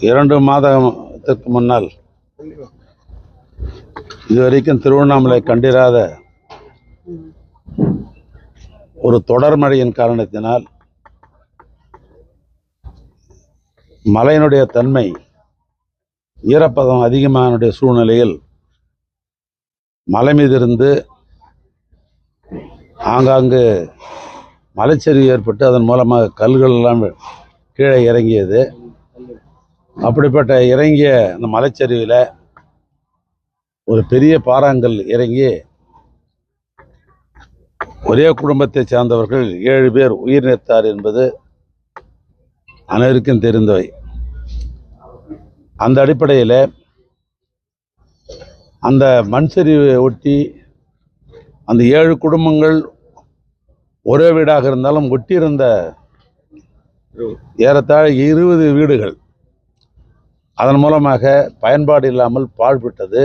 இரண்டு மாதத்திற்கு முன்னால் இதுவரைக்கும் திருவண்ணாமலை கண்டிராத ஒரு தொடர் மழையின் காரணத்தினால் மலையினுடைய தன்மை ஈரப்பதம் அதிகமான சூழ்நிலையில் மலை மீதிருந்து ஆங்காங்கு மலைச்சரிவு ஏற்பட்டு அதன் மூலமாக கல்கள் எல்லாம் கீழே இறங்கியது. அப்படிப்பட்ட இறங்கிய அந்த மலைச்சரிவில் ஒரு பெரிய பாறாங்கல் இறங்கி ஒரே குடும்பத்தைச் சேர்ந்தவர்கள் ஏழு பேர் உயிர் நிறுத்தார் என்பது அனைவருக்கும் தெரிந்தவை. அந்த அடிப்படையில் அந்த மண் சரிவை ஒட்டி அந்த ஏழு குடும்பங்கள் ஒரே வீடாக இருந்தாலும் ஒட்டியிருந்த ஏறத்தாழ இருபது வீடுகள் அதன் மூலமாக பயன்பாடு இல்லாமல் பாழ்பட்டது.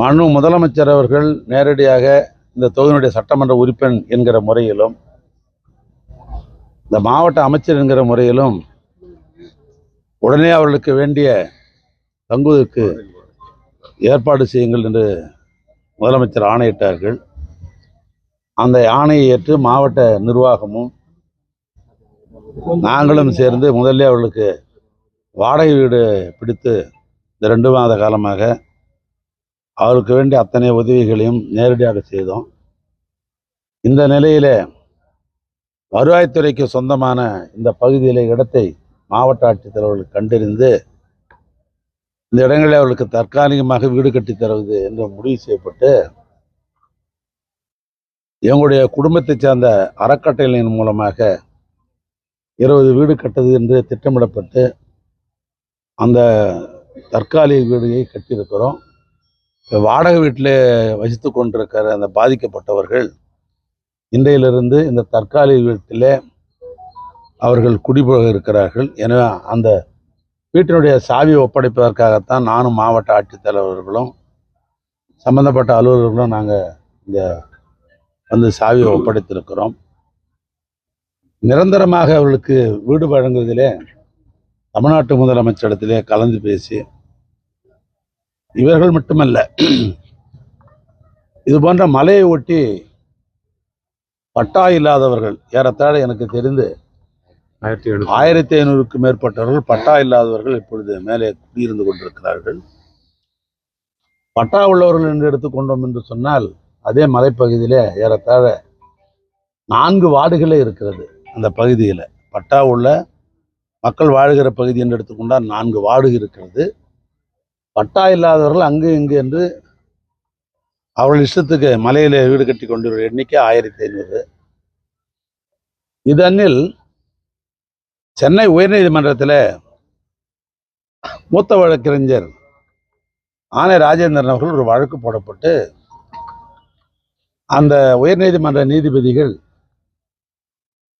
மனு முதலமைச்சர் அவர்கள் நேரடியாக இந்த தொகுதியினுடைய சட்டமன்ற உறுப்பினர் என்கிற முறையிலும் இந்த மாவட்ட அமைச்சர் என்கிற முறையிலும் உடனே அவர்களுக்கு வேண்டிய தங்குவதற்கு ஏற்பாடு செய்யுங்கள் என்று முதலமைச்சர் ஆணையிட்டார்கள். அந்த ஆணையை ஏற்று மாவட்ட நிர்வாகமும் நாங்களும் சேர்ந்து முதல்ல அவர்களுக்கு வாடகை வீடு பிடித்து இந்த ரெண்டு மாத காலமாக அவருக்கு வேண்டிய அத்தனை உதவிகளையும் நேரடியாக செய்தோம். இந்த நிலையில் வருவாய்த்துறைக்கு சொந்தமான இந்த பகுதியில் இடத்தை மாவட்ட ஆட்சித்தலைவர்கள் கண்டறிந்து இந்த இடங்களில் அவர்களுக்கு தற்காலிகமாக வீடு கட்டி தருவது என்று முடிவு செய்யப்பட்டு எங்களுடைய குடும்பத்தைச் சேர்ந்த அறக்கட்டளையின் மூலமாக இருபது வீடு கட்டுது என்று திட்டமிடப்பட்டு அந்த தற்காலிக வீடுகளை கட்டியிருக்கிறோம். இப்போ வாடகை வீட்டில் வசித்து கொண்டிருக்கிற அந்த பாதிக்கப்பட்டவர்கள் இன்றையிலிருந்து இந்த தற்காலிக வீட்டில் அவர்கள் குடிபோக இருக்கிறார்கள். எனவே அந்த வீட்டினுடைய சாவி ஒப்படைப்பதற்காகத்தான் நானும் மாவட்ட ஆட்சித்தலைவர்களும் சம்பந்தப்பட்ட அலுவலர்களும் நாங்கள் இந்த வந்து சாவியை ஒப்படைத்திருக்கிறோம். நிரந்தரமாக அவர்களுக்கு வீடு வழங்குவதிலே தமிழ்நாட்டு முதலமைச்சரிடத்திலே கலந்து பேசி இவர்கள் மட்டுமல்ல இது போன்ற மலையை ஒட்டி பட்டா இல்லாதவர்கள் ஏறத்தாழ எனக்கு தெரிந்து ஆயிரத்தி எழுநூறு. ஆயிரத்தி ஐநூறுக்கு மேற்பட்டவர்கள் பட்டா இல்லாதவர்கள் இப்பொழுது மேலே குடியிருந்து கொண்டிருக்கிறார்கள். பட்டா உள்ளவர்கள் என்று எடுத்துக்கொண்டோம் என்று சொன்னால் அதே மலைப்பகுதியிலே ஏறத்தாழ நான்கு வார்டுகளே இருக்கிறது. அந்த பகுதியில் பட்டா உள்ள மக்கள் வாழ்கிற பகுதி என்று எடுத்துக்கொண்டால் நான்கு வார்டு இருக்கிறது. பட்டா இல்லாதவர்கள் அங்கு இங்கு என்று அவர்கள் இஷ்டத்துக்கு மலையில் வீடு கட்டி கொண்டிருக்கிற எண்ணிக்கை ஆயிரத்தி ஐநூறு. இதனில் சென்னை உயர்நீதிமன்றத்தில் மூத்த வழக்கறிஞர் ஆனை ராஜேந்திரன் அவர்கள் ஒரு வழக்கு போடப்பட்டு அந்த உயர்நீதிமன்ற நீதிபதிகள்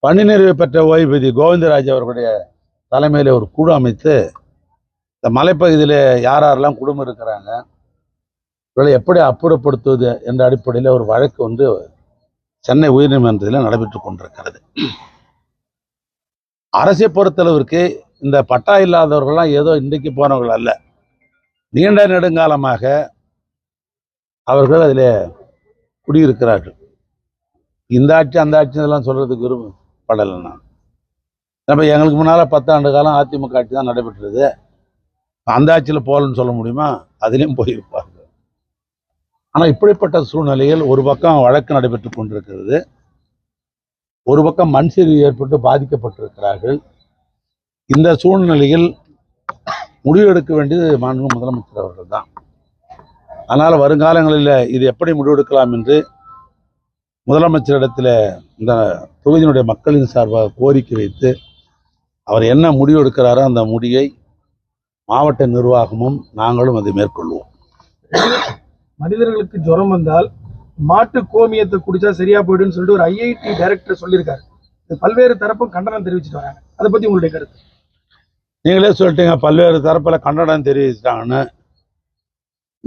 பணி நிறைவு பெற்ற ஓய்வுபதி கோவிந்தராஜ் அவர்களுடைய தலைமையில் ஒரு குழு அமைத்து இந்த மலைப்பகுதியில் யார் யாரெல்லாம் குடும்பம் இருக்கிறாங்க இவர்களை எப்படி அப்புறப்படுத்துவது என்ற அடிப்படையில் ஒரு வழக்கு வந்து சென்னை உயர்நீதிமன்றத்தில் நடைபெற்று கொண்டிருக்கிறது. அரசை பொறுத்தளவிற்கு இந்த பட்டா இல்லாதவர்கள்லாம் ஏதோ இன்றைக்கு போனவர்கள் அல்ல. நீண்ட நெடுங்காலமாக அவர்கள் அதில் குடியிருக்கிறார்கள். இந்த ஆட்சி அந்த ஆட்சி இதெல்லாம் சொல்றதுக்கு விரும்பப்படலை நான் நம்ம எங்களுக்கு முன்னால் பத்தாண்டு காலம் அதிமுக ஆட்சி தான் நடைபெற்றது. அந்த ஆட்சியில் போகலன்னு சொல்ல முடியுமா? அதுலேயும் போயிருப்பாங்க. ஆனால் இப்படிப்பட்ட சூழ்நிலையில் ஒரு பக்கம் வழக்கு நடைபெற்று கொண்டிருக்கிறது. ஒரு பக்கம் மண் சரிவு ஏற்பட்டு பாதிக்கப்பட்டிருக்கிறார்கள். இந்த சூழ்நிலையில் முடிவெடுக்க வேண்டியது மாண்பு முதலமைச்சர் அவர்கள் தான். அதனால் வருங்காலங்களில் இது எப்படி முடிவெடுக்கலாம் என்று முதலமைச்சரிடத்தில் இந்த தொகுதியினுடைய மக்களின் சார்பாக கோரிக்கை வைத்து அவர் என்ன முடிவு எடுக்கிறாரோ அந்த முடிவை மாவட்ட நிர்வாகமும் நாங்களும் அதை மேற்கொள்வோம். மனிதர்களுக்கு ஜுரம் வந்தால் மாட்டு கோமியத்தை குடிச்சா சரியா போயிடும்னு சொல்லிட்டு ஒரு ஐஐடி டைரக்டர் சொல்லியிருக்காரு. பல்வேறு தரப்பும் கண்டனம் தெரிவிச்சிட்டு வராங்க. அதை பத்தி உங்களுடைய கருத்து? நீங்களே சொல்லிட்டீங்க பல்வேறு தரப்பில் கண்டனம் தெரிவிச்சிட்டாங்கன்னு.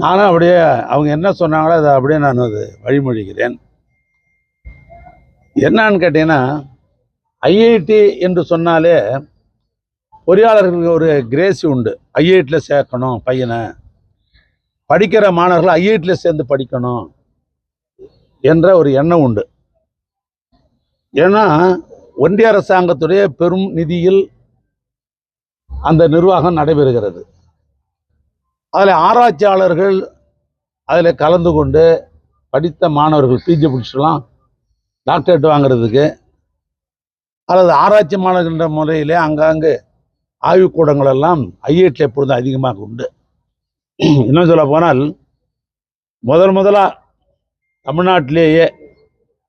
நானும் அப்படியே அவங்க என்ன சொன்னாங்களோ அதை அப்படியே நான் அது வழிமொழிகிறேன். என்னன்னு கேட்டீங்கன்னா ஐஐடி என்று சொன்னாலே பொறியாளர்களுக்கு ஒரு கிரேசி உண்டு. ஐஐடியில் சேர்க்கணும் பையனை. படிக்கிற மாணவர்கள் ஐஐடியில் சேர்ந்து படிக்கணும் என்ற ஒரு எண்ணம் உண்டு. ஏன்னா ஒன்றிய அரசாங்கத்துடைய பெரும் நிதியில் அந்த நிர்வாகம் நடைபெறுகிறது. அதில் ஆராய்ச்சியாளர்கள் அதில் கலந்து கொண்டு படித்த மாணவர்கள் பிஜி பிடிச்சலாம் டாக்டரேட் வாங்குறதுக்கு அல்லது ஆராய்ச்சி மாணவர்கின்ற முறையிலே அங்காங்கு ஆய்வுக்கூடங்கள் எல்லாம் ஐஐடியில் எப்பொழுதும் அதிகமாக உண்டு. இன்னும் சொல்ல போனால் முதல் முதலாக தமிழ்நாட்டிலேயே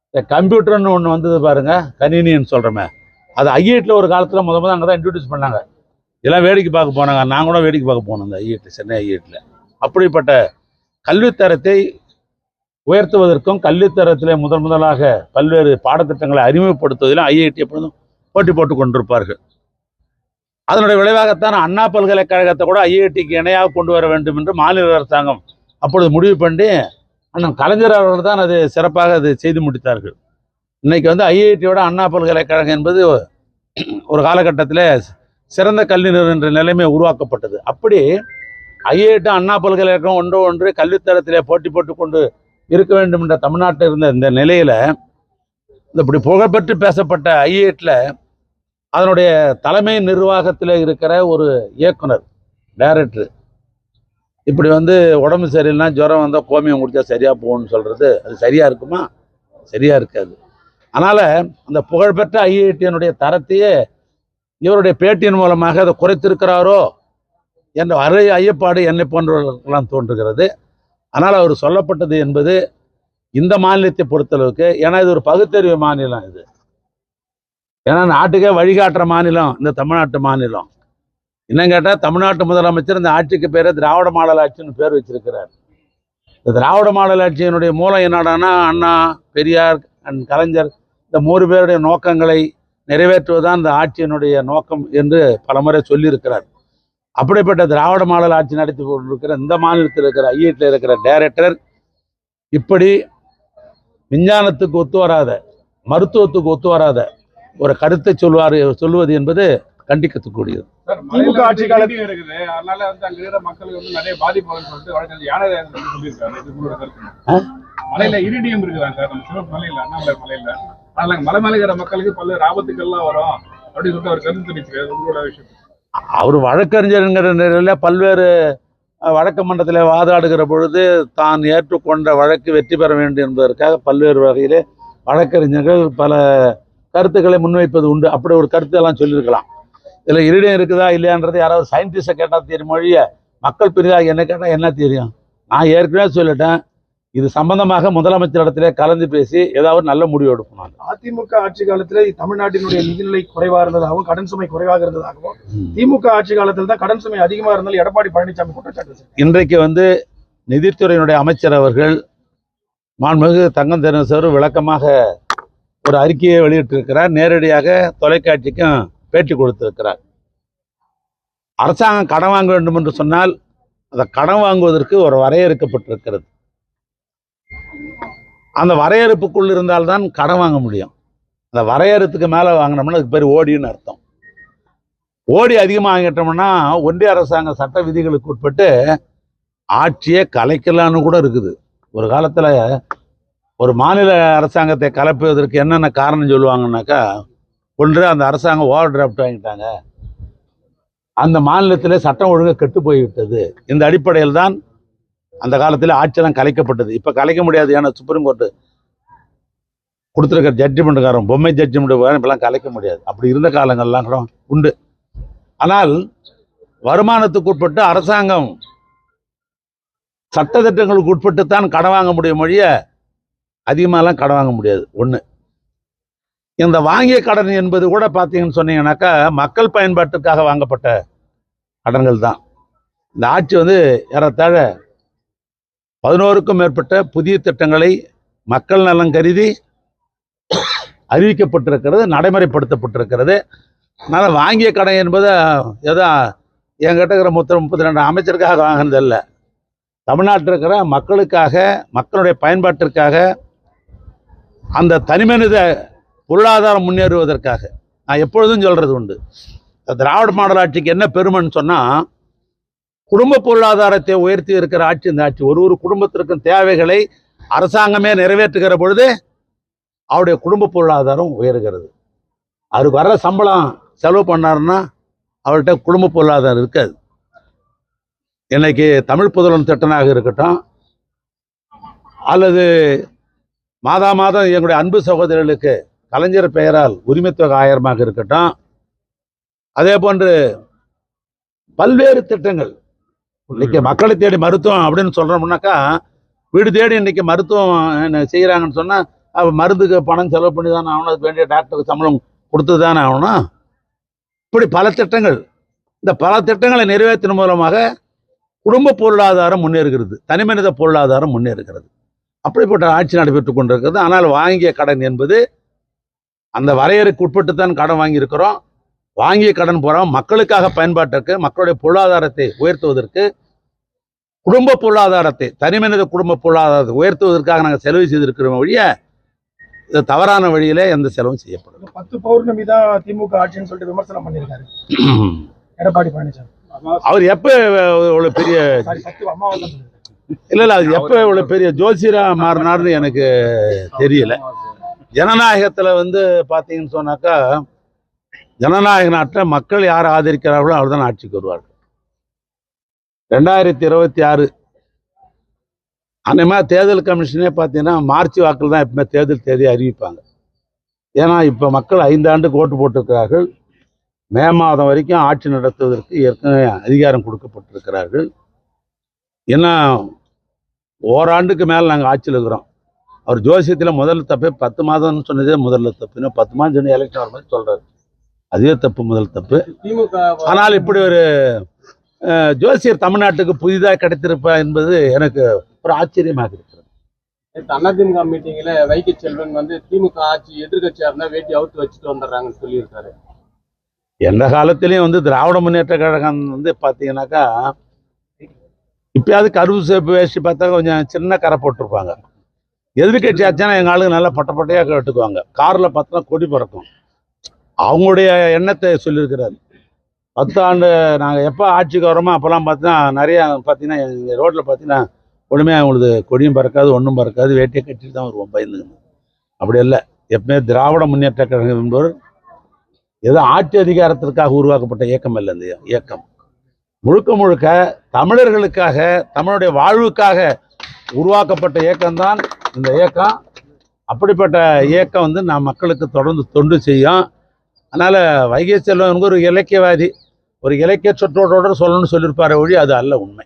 இந்த கம்ப்யூட்டர்னு ஒன்று வந்தது பாருங்க கணினின்னு சொல்கிறோமே அது ஐஐடியில் ஒரு காலத்தில் முத முதல் அங்கே தான் இன்ட்ரடியூஸ் பண்ணாங்க. இதெல்லாம் வேடிக்கை பார்க்க போனாங்க. நான் கூட வேடிக்கை பார்க்க போனோம் அந்த ஐஐடி சென்னை ஐஐடியில் அப்படிப்பட்ட கல்வித்தரத்தை உயர்த்துவதற்கும் கல்வித்தரத்திலே முதன் முதலாக பல்வேறு பாடத்திட்டங்களை அறிமுகப்படுத்துவதிலும் ஐஐடி எப்பொழுதும் போட்டி போட்டு கொண்டிருப்பார்கள். அதனுடைய விளைவாகத்தான் அண்ணா பல்கலைக்கழகத்தை கூட ஐஐடிக்கு இணையாக கொண்டு வர வேண்டும் என்று மாநில அரசாங்கம் அப்பொழுது முடிவு பண்ணி அண்ணன் கலைஞர் அவர்கள் தான் அது சிறப்பாக அது செய்து முடித்தார்கள். இன்னைக்கு வந்து ஐஐடியோட அண்ணா பல்கலைக்கழகம் என்பது ஒரு காலகட்டத்தில் சிறந்த கல்வி என்ற நிலைமை உருவாக்கப்பட்டது. அப்படி ஐஐடி அண்ணா பல்கலைக்கழகம் ஒன்று ஒன்று கல்வித்தரத்திலே போட்டி போட்டு கொண்டு இருக்க வேண்டும் என்ற தமிழ்நாட்டில் இருந்த இந்த நிலையில் இந்த இப்படி புகழ்பெற்று பேசப்பட்ட ஐஏட்டில் அதனுடைய தலைமை நிர்வாகத்தில் இருக்கிற ஒரு இயக்குனர் டைரக்டர் இப்படி வந்து உடம்பு சரியில்லைனா ஜுரம் வந்தால் கோமியம் குடித்தா சரியாக போகும்னு சொல்கிறது அது சரியாக இருக்குமா? சரியாக இருக்காது. அதனால் அந்த புகழ்பெற்ற ஐஐடியினுடைய தரத்தையே இவருடைய பேட்டியின் மூலமாக அதை குறைத்திருக்கிறாரோ என்ற அரை ஐயப்பாடு என்னை போன்றவர்களுக்கெல்லாம் தோன்றுகிறது. ஆனால் அவர் சொல்லப்பட்டது என்பது இந்த மாநிலத்தை பொறுத்தளவுக்கு ஏன்னா இது ஒரு பகுத்தறிவு மாநிலம் இது. ஏன்னா நாட்டுக்கே வழிகாட்டுற மாநிலம் இந்த தமிழ்நாட்டு மாநிலம். இன்னும் கேட்டால் தமிழ்நாட்டு முதலமைச்சர் இந்த ஆட்சிக்கு பேரை திராவிட மாடல் ஆட்சின்னு பேர் வச்சிருக்கிறார். இந்த திராவிட மாடல் ஆட்சியினுடைய மூலம் என்னடான்னா அண்ணா பெரியார் அண்ட் கலைஞர் இந்த மூணு பேருடைய நோக்கங்களை நிறைவேற்றுவதுதான் இந்த ஆட்சியினுடைய நோக்கம் என்று பலமுறை சொல்லியிருக்கிறார். அப்படிப்பட்ட திராவிட மாடல் ஆட்சி நடத்தி கொண்டிருக்கிற இந்த மாநிலத்தில் இருக்கிற ஐஐடியில் இருக்கிற டைரக்டர் இப்படி விஞ்ஞானத்துக்கு ஒத்து வராத மருத்துவத்துக்கு ஒத்து வராத ஒரு கருத்தை சொல்வார் சொல்லுவது என்பது கண்டிக்கத்துக்கூடியது திமுக ஆட்சி காலத்துல- இருக்குது. அதனால வந்து அங்க இருக்கிற மக்களுக்கு வந்து நிறைய பாதிப்பு சொல்லிட்டு யானை? மலையில இரிடியம் இருக்குதாங்க சார்? நம்ம சிவப்பு மலையில அண்ணாமலை மலையில. அதனால மலை மேல இருக்கிற மக்களுக்கு பல்வேறு ஆபத்துக்கள்லாம் வரும். அப்படின்னு சொல்லிட்டு அவர் கருத்து தெரிவிக்கிறார். உங்களோட விஷயம் அவர் வழக்கறிஞருங்கிற நிலையில் பல்வேறு வழக்கு மன்றத்தில் வாதாடுகிற பொழுது தான் ஏற்றுக்கொண்ட வழக்கு வெற்றி பெற வேண்டும் என்பதற்காக பல்வேறு வகையிலே வழக்கறிஞர்கள் பல கருத்துக்களை முன்வைப்பது உண்டு. அப்படி ஒரு கருத்தெல்லாம் சொல்லியிருக்கலாம். இதில் இருடம் இருக்குதா இல்லையான்றது யாராவது சயின்டிஸ்டை கேட்டால் தெரியும் மொழியை மக்கள் பெரிதாக என்ன கேட்டால் என்ன தெரியும்? நான் ஏற்கனவே சொல்லிட்டேன். இது சம்பந்தமாக முதலமைச்சரிடத்திலே கலந்து பேசி ஏதாவது நல்ல முடிவு எடுக்கணும். அதிமுக ஆட்சி காலத்துல தமிழ்நாட்டினுடைய நிதிநிலை குறைவா இருந்ததாகவும் கடன் சுமை குறைவாக இருந்ததாகவும். திமுக ஆட்சி காலத்துல தான் கடன் சுமை அதிகமா இருந்தாலும் எடப்பாடி பழனிசாமி குற்றச்சாட்டு. இன்றைக்கு வந்து நிதித்துறையினுடைய அமைச்சர் அவர்கள் மாண்புமிகு தங்கம் தென்னரசர் விளக்கமாக ஒரு அறிக்கையை வெளியிட்டிருக்கிறார் நேரடியாக தொலைக்காட்சிக்கும் பேட்டி கொடுத்திருக்கிறார் அரசாங்கம் கடன் வாங்க வேண்டும் என்று சொன்னால் அந்த கடன் வாங்குவதற்கு ஒரு வரையறுக்கப்பட்டிருக்கிறது அந்த வரையறுப்புக்குள் இருந்தால்தான் கடன் வாங்க முடியும். அந்த வரையறுத்துக்கு மேலே வாங்கினோம்னா அதுக்கு பேர் ஓடின்னு அர்த்தம். ஓடி அதிகமாக வாங்கிட்டோம்னா ஒன்றிய அரசாங்க சட்ட விதிகளுக்கு உட்பட்டு ஆட்சியை கலைக்கலான்னு கூட இருக்குது. ஒரு காலத்தில் ஒரு மாநில அரசாங்கத்தை கலைப்பதற்கு என்னென்ன காரணம் சொல்லுவாங்கன்னாக்கா ஒன்று அந்த அரசாங்கம் ஓவர் டிராஃப்ட் வாங்கிட்டாங்க. அந்த மாநிலத்தில் சட்டம் ஒழுங்கு கெட்டு போய்விட்டது. இந்த அடிப்படையில் தான் அந்த காலத்தில் ஆட்சியெல்லாம் கலைக்கப்பட்டது. இப்போ கலைக்க முடியாது. ஏன்னா சுப்ரீம் கோர்ட்டு கொடுத்துருக்க ஜட்ஜ்மெண்ட்டுக்காரன் பொம்மை ஜட்ஜ்மெண்ட் இப்பெல்லாம் கலைக்க முடியாது. அப்படி இருந்த காலங்கள்லாம் கூட உண்டு. ஆனால் வருமானத்துக்கு உட்பட்டு அரசாங்கம் சட்டத்திட்டங்களுக்கு உட்பட்டு தான் கடன் வாங்க முடியும் மொழிய அதிகமாகலாம் கடன் வாங்க முடியாது. ஒன்று இந்த வாங்கிய கடன் என்பது கூட பார்த்தீங்கன்னு சொன்னீங்கன்னாக்கா மக்கள் பயன்பாட்டுக்காக வாங்கப்பட்ட கடன்கள் தான். இந்த ஆட்சி வந்து ஏறத்தாழ பதினோருக்கும் மேற்பட்ட புதிய திட்டங்களை மக்கள் நலன் கருதி அறிவிக்கப்பட்டிருக்கிறது நடைமுறைப்படுத்தப்பட்டிருக்கிறது. அதனால் வாங்கிய கடன் என்பது எதோ என்கிட்ட இருக்கிற முத்த முப்பத்தி ரெண்டு அமைச்சருக்காக வாங்கினது இல்லை தமிழ்நாட்டில் இருக்கிற மக்களுக்காக மக்களுடைய பயன்பாட்டிற்காக அந்த தனிமனித பொருளாதாரம் முன்னேறுவதற்காக. நான் எப்பொழுதும் சொல்கிறது உண்டு. திராவிட மாடல் ஆட்சிக்கு என்ன பெருமைன்னு சொன்னால் குடும்ப பொருளாதாரத்தை உயர்த்தி இருக்கிற ஆட்சி இந்த ஆட்சி. ஒரு ஒரு குடும்பத்திற்கும் தேவைகளை அரசாங்கமே நிறைவேற்றுகிற பொழுது அவருடைய குடும்ப பொருளாதாரம் உயர்கிறது. அவருக்கு வர்ற சம்பளம் செலவு பண்ணாருன்னா அவர்கிட்ட குடும்ப பொருளாதாரம் இருக்காது. இன்னைக்கு தமிழ் புதலன் திட்டனாக இருக்கட்டும் அல்லது மாதா மாதம் எங்களுடைய அன்பு சகோதரர்களுக்கு கலைஞர் பெயரால் உரிமைத்தொகை ஆயிரமாக இருக்கட்டும் அதே போன்று பல்வேறு திட்டங்கள் இன்னைக்கு மக்களை தேடி மருத்துவம் அப்படின்னு சொல்றோம்னாக்கா வீடு தேடி இன்னைக்கு மருத்துவம் என்ன செய்யறாங்கன்னு சொன்னா மருந்துக்கு பணம் செலவு பண்ணி தானே ஆகணும் அதுக்கு வேண்டிய டாக்டருக்கு சம்பளம் கொடுத்து தானே ஆகணும். இப்படி பல திட்டங்கள் இந்த பல திட்டங்களை நிறைவேற்றின மூலமாக குடும்ப பொருளாதாரம் முன்னேறுகிறது. தனிமனித பொருளாதாரம் முன்னேறுகிறது. அப்படிப்பட்ட ஆட்சி நடைபெற்று கொண்டிருக்கிறது. ஆனால் வாங்கிய கடன் என்பது அந்த வரையறைக்கு உட்பட்டு தான் கடன் வாங்கியிருக்கிறோம். வாங்கிய கடன் போகிறோம் மக்களுக்காக பயன்பாட்டிற்கு மக்களுடைய பொருளாதாரத்தை உயர்த்துவதற்கு குடும்ப பொருளாதாரத்தை தனிமனித குடும்ப பொருளாதாரத்தை உயர்த்துவதற்காக நாங்கள் செலவு செய்திருக்கிறோம் ஒழிய இது தவறான வழியிலே எந்த செலவும் செய்யப்படும் பத்து பௌர்ணமி தான் திமுக ஆட்சின்னு சொல்லிட்டு விமர்சனம் பண்ணியிருக்காரு. எடப்பாடி பழனிசாமி. அவர் எப்போ இவ்வளோ பெரிய இல்லை இல்லை அது எப்போ இவ்வளோ பெரிய ஜோசியரா மாறினார்னு எனக்கு தெரியல. ஜனநாயகத்தில் வந்து பார்த்தீங்கன்னு சொன்னாக்கா ஜனநாயக நாட்டில் மக்கள் யார் ஆதரிக்கிறார்களோ அவர் தான் ஆட்சிக்கு வருவார்கள். ரெண்டாயிரத்தி இருபத்தி ஆறு அந்த மாதிரி தேர்தல் கமிஷனே பார்த்தீங்கன்னா மார்ச் வாக்கில் தான் எப்பவுமே தேர்தல் தேதி அறிவிப்பாங்க. ஏன்னா இப்போ மக்கள் ஐந்தாண்டுக்கு ஓட்டு போட்டிருக்கிறார்கள். மே மாதம் வரைக்கும் ஆட்சி நடத்துவதற்கு ஏற்கனவே அதிகாரம் கொடுக்கப்பட்டிருக்கிறார்கள். ஏன்னா ஓராண்டுக்கு மேலே நாங்கள் ஆட்சியில் இருக்கிறோம். அவர் ஜோசியத்தில் முதல் தப்பே பத்து மாதம்னு சொன்னதே முதல்ல தப்பு. இன்னும் பத்து மாதம் சொன்ன எலெக்ஷன் வர மாதிரி சொல்கிறாரு அதே தப்பு முதல் தப்பு. திமுக ஆனால் இப்படி ஒரு ஜோசியர் தமிழ்நாட்டுக்கு புதிதாக கிடைத்திருப்பா என்பது எனக்கு ஒரு ஆச்சரியமாக இருக்கிறது. அதிமுக மீட்டிங்ல வைகை செல்வன் வந்து திமுக ஆட்சி எதிர்கட்சியா இருந்தா வேட்டி அவுத்து வச்சுட்டு வந்துடுறாங்கன்னு சொல்லியிருக்காரு. எந்த காலத்திலையும் வந்து திராவிட முன்னேற்ற கழகம் வந்து பார்த்தீங்கன்னாக்கா இப்பயாவது கருவு சேப்பு வேஷ்டி பார்த்தா கொஞ்சம் சின்ன கரை போட்டிருப்பாங்க. எதிர்கட்சி ஆச்சுன்னா எங்கள் ஆளுங்க நல்லா பட்ட பட்டையாக கட்டுக்குவாங்க. காரில் பார்த்தா கொடி பறக்கும். அவங்களுடைய எண்ணத்தை சொல்லியிருக்கிறார். பத்தாண்டு நாங்கள் எப்போ ஆட்சிக்கு வரோமோ அப்போல்லாம் பார்த்தீங்கன்னா நிறையா பார்த்தீங்கன்னா எங்கள் ரோட்டில் பார்த்தீங்கன்னா ஒன்றுமே அவங்களுக்கு கொடியும் பறக்காது ஒன்றும் பறக்காது வேட்டையை கட்டிட்டு தான் வருவோம் பயந்துக்கணும் அப்படி இல்லை எப்பவுமே திராவிட முன்னேற்ற கழகம் என்பவர் ஏதோ ஆட்சி அதிகாரத்திற்காக உருவாக்கப்பட்ட இயக்கம் அல்ல இந்த இயக்கம். முழுக்க முழுக்க தமிழர்களுக்காக தமிழுடைய வாழ்வுக்காக உருவாக்கப்பட்ட இயக்கம்தான் இந்த இயக்கம். அப்படிப்பட்ட இயக்கம் வந்து நான் மக்களுக்கு தொடர்ந்து தொண்டு செய்யும். அதனால் வைகை செல்வன் ஒரு இலக்கியவாதி ஒரு இலக்கிய சொற்றோடோட சொல்லணும்னு சொல்லியிருப்பார் ஒழி அது அல்ல உண்மை.